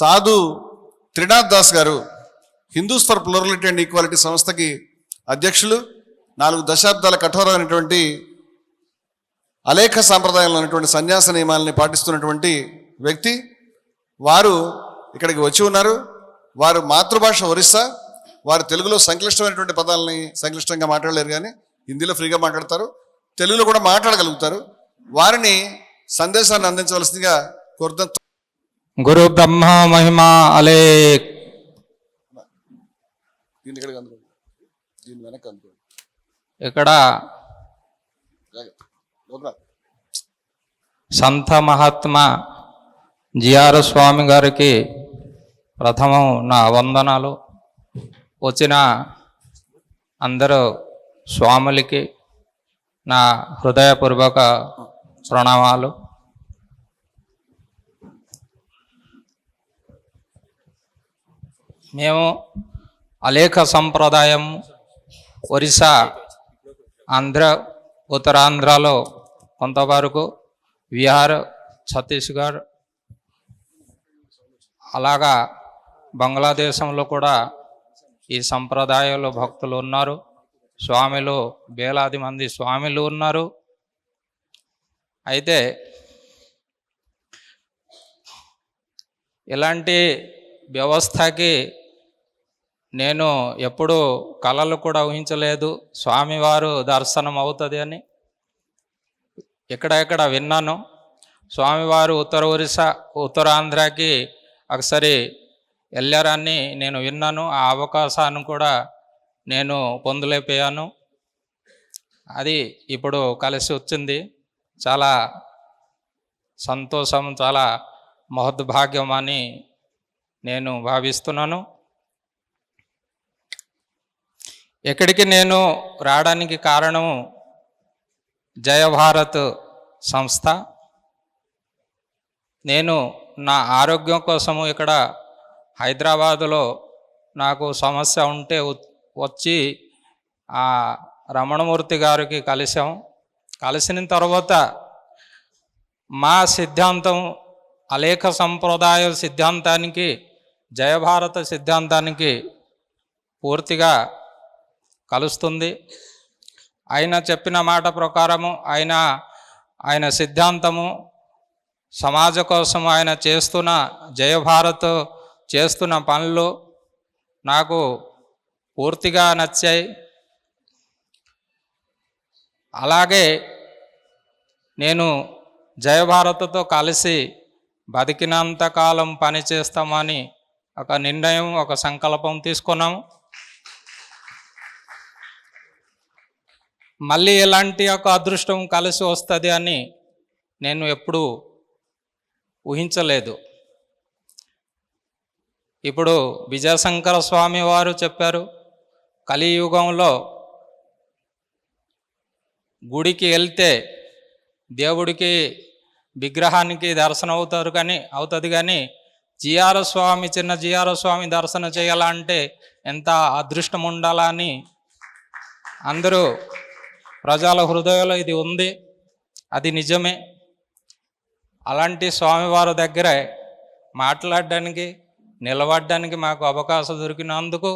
సాధు త్రినాథ్ దాస్ గారు Hindus for plurality and equality సంస్థకి అధ్యక్షులు నాలుగు దశాబ్దాల కఠోరమైనటువంటి అలేఖ సాంప్రదాయంలో ఉన్నటువంటి సన్యాస నియమాలని పాటిస్తున్నటువంటి వ్యక్తి. వారు ఇక్కడికి వచ్చి ఉన్నారు. వారు మాతృభాష ఒరిస్సా. వారు తెలుగులో సంక్లిష్టమైనటువంటి పదాలని సంక్లిష్టంగా మాట్లాడలేరు కానీ హిందీలో ఫ్రీగా మాట్లాడతారు. తెలుగులో కూడా మాట్లాడగలుగుతారు. వారిని సందేశాన్ని అందించవలసిందిగా కోరుతాం గురు బ్రహ్మ మహిమ అలే. ఇక్కడ. సంత మహాత్మా జిఆర్ స్వామి గారికి ప్రథమం నా వందనాలు. వచ్చిన అందరూ స్వాములకి నా హృదయపూర్వక ప్రణామాలు. మేము అలేఖ సంప్రదాయం ఒరిస్సా ఆంధ్ర ఉత్తరాంధ్రలో కొంతవరకు బీహార్ ఛత్తీస్గఢ్ అలాగా బంగ్లాదేశంలో కూడా ఈ సంప్రదాయాలు భక్తులు ఉన్నారు. స్వామిలు వేలాది మంది స్వామిలు ఉన్నారు. అయితే ఇలాంటి వ్యవస్థకి నేను ఎప్పుడూ కళలు కూడా ఊహించలేదు. స్వామివారు దర్శనం అవుతుంది అని ఎక్కడెక్కడ విన్నాను. స్వామివారు ఉత్తర ఒరిస్సా ఉత్తరాంధ్రకి ఒకసారి వెళ్ళారని నేను విన్నాను. ఆ అవకాశాన్ని కూడా నేను పొందలేకపోయాను. అది ఇప్పుడు కలిసి వచ్చింది. చాలా సంతోషం చాలా మహద్భాగ్యం అని నేను భావిస్తున్నాను. ఎక్కడికి నేను రావడానికి కారణం జయభారత్ సంస్థ. నేను నా ఆరోగ్యం కోసము ఇక్కడ హైదరాబాదులో నాకు సమస్య ఉంటే వచ్చి ఆ రమణమూర్తి గారికి కలిసాం కలిసిన తర్వాత మా సిద్ధాంతం అలేఖ సంప్రదాయ సిద్ధాంతానికి జయభారత సిద్ధాంతానికి పూర్తిగా కలుస్తుంది. ఆయన చెప్పిన మాట ప్రకారము ఆయన ఆయన సిద్ధాంతము సమాజ కోసం ఆయన చేస్తున్న జయభారత్ చేస్తున్న పనులు నాకు పూర్తిగా నచ్చాయి. అలాగే నేను జయభారత్తో కలిసి బతికినంత కాలం పని చేస్తామని ఒక నిర్ణయం ఒక సంకల్పం తీసుకున్నాము. మళ్ళీ ఎలాంటి ఒక అదృష్టం కలిసి వస్తుంది అని నేను ఎప్పుడూ ఊహించలేదు. ఇప్పుడు విజయశంకర స్వామి వారు చెప్పారు కలియుగంలో గుడికి వెళ్తే దేవుడికి విగ్రహానికి దర్శనం అవుతారు కానీ అవుతుంది కానీ జిఆర్ స్వామి చిన్న జిఆర్ స్వామి దర్శనం చేయాలంటే ఎంత అదృష్టం ఉండాలని అందరూ ప్రజల హృదయంలో ఇది ఉంది అది నిజమే. అలాంటి స్వామివారి దగ్గరే మాట్లాడడానికి నిలబడడానికి మాకు అవకాశం దొరికినందుకు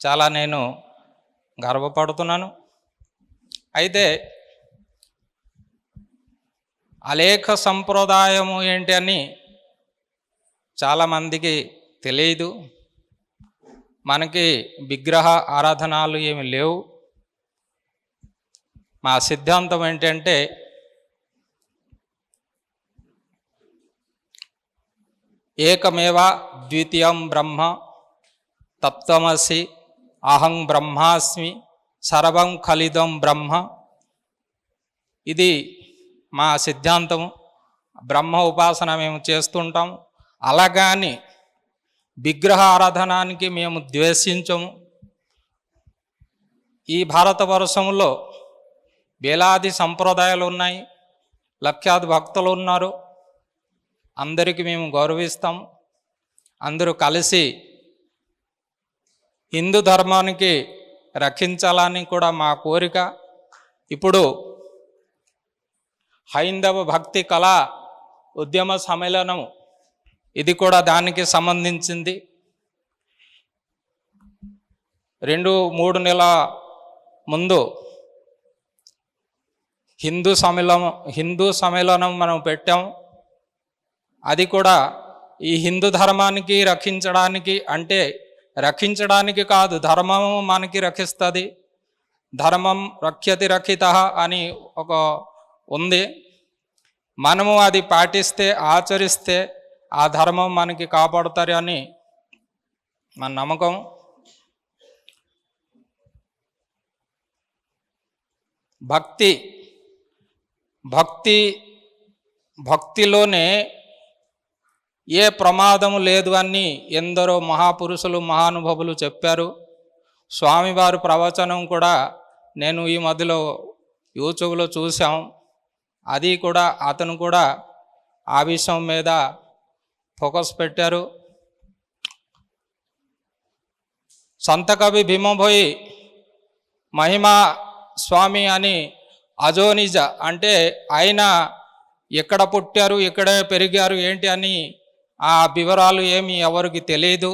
చాలా నేను గర్వపడుతున్నాను. అయితే అలేఖ సంప్రదాయము ఏంటి అని చాలామందికి తెలియదు. మనకి విగ్రహ ఆరాధనాలు ఏమి లేవు. మా సిద్ధాంతం ఏంటంటే ఏకమేవ ద్వితీయం బ్రహ్మ తప్తమసి అహం బ్రహ్మాస్మి సర్వం ఖలిదం బ్రహ్మ. ఇది మా సిద్ధాంతం బ్రహ్మ ఉపాసన మేము చేస్తుంటాం. అలాగాని విగ్రహ ఆరాధనానికి మేము ద్వేషించము. ఈ భారతవర్షంలో వేలాది సంప్రదాయాలు ఉన్నాయి. లక్షాది భక్తులు ఉన్నారు. అందరికీ మేము గౌరవిస్తాం. అందరూ కలిసి హిందూ ధర్మానికి రక్షించాలని కూడా మా కోరిక. ఇప్పుడు హైందవ భక్తి కళా ఉద్యమ సమ్మేళనం ఇది కూడా దానికి సంబంధించింది. రెండు మూడు నెలల ముందు హిందూ సమ్మేళనం హిందూ సమ్మేళనం మనం పెట్టాం. అది కూడా ఈ హిందూ ధర్మానికి రక్షించడానికి అంటే రక్షించడానికి కాదు ధర్మం మనకి రక్షిస్తుంది. ధర్మం రక్షతి రక్షిత అని ఒక ఉంది. మనము అది పాటిస్తే ఆచరిస్తే ఆ ధర్మం మనకి కాపాడుతారు అని మన నమ్మకం. భక్తి భక్తి భక్తిలోనే ఏ ప్రమాదము లేదు అని ఎందరో మహాపురుషులు మహానుభవులు చెప్పారు. స్వామివారు ప్రవచనం కూడా నేను ఈ మధ్యలో యూట్యూబ్లో చూసాం అది కూడా అతను కూడా ఆ విషయం మీద ఫోకస్ పెట్టారు. సంతకవి భీమభోయి మహిమా స్వామి అని అజోనిజ అంటే ఆయన ఎక్కడ పుట్టారు ఎక్కడ పెరిగారు ఏంటి అని ఆ వివరాలు ఏమి ఎవరికి తెలియదు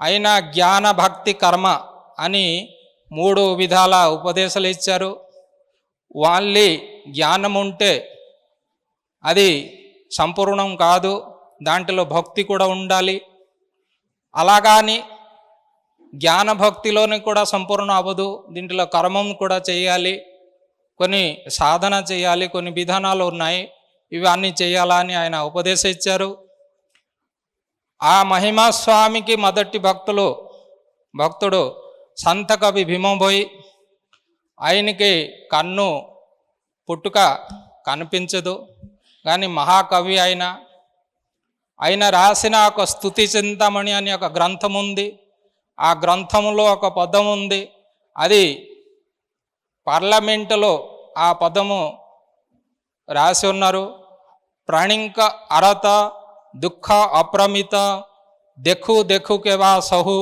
అయినా జ్ఞాన భక్తి కర్మ అని మూడు విధాల ఉపదేశాలు ఇచ్చారు. వాళ్ళి జ్ఞానం ఉంటే అది సంపూర్ణం కాదు దాంట్లో భక్తి కూడా ఉండాలి. అలాగాని జ్ఞాన భక్తిలోని కూడా సంపూర్ణ అవ్వదు. దీంట్లో కర్మం కూడా చేయాలి. కొన్ని సాధన చేయాలి. కొన్ని విధానాలు ఉన్నాయి. ఇవి అన్నీ చేయాలని ఆయన ఉపదేశించారు ఆ మహిమాస్వామికి మొదటి భక్తులు భక్తుడు సంతకవి భీమభోయి ఆయనకి కన్ను పుట్టుక కనిపించదు. కానీ మహాకవి ఆయన ఆయన రాసిన ఒక స్థుతి చింతామణి అని ఒక గ్రంథం ఉంది. ఆ గ్రంథంలో ఒక పదం ఉంది అది పార్లమెంటులో ఆ పదము రాసి ఉన్నారు ప్రాణింక అరత దుఃఖ అప్రమిత ଦେଖୁ ଦେଖୁ କେବା ସହୁ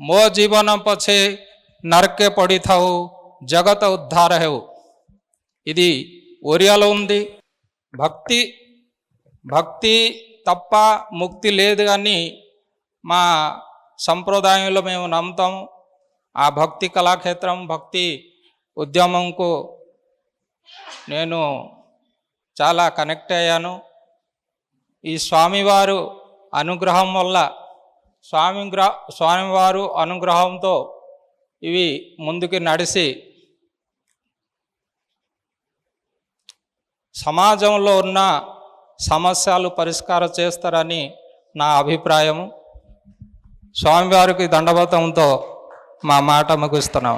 ମୋ ଜୀବନ ପଛେ నరకే పడితావు జగత ఉద్ధార హెవు ఇది ఒరియాలో ఉంది భక్తి భక్తి తప్ప ముక్తి లేదు అని మా సంప్రదాయంలో మేము నమ్ముతాము. ఆ భక్తి కళాక్షేత్రం భక్తి ఉద్యమంకు నేను చాలా కనెక్ట్ అయ్యాను. ఈ స్వామివారు అనుగ్రహం వల్ల స్వామి గ్ర స్వామివారు అనుగ్రహంతో ఇవి ముందుకు నడిచి సమాజంలో ఉన్న సమస్యలు పరిష్కారం చేస్తారని నా అభిప్రాయము. స్వామివారికి దండవతంతో మా మాట ముగిస్తున్నాం.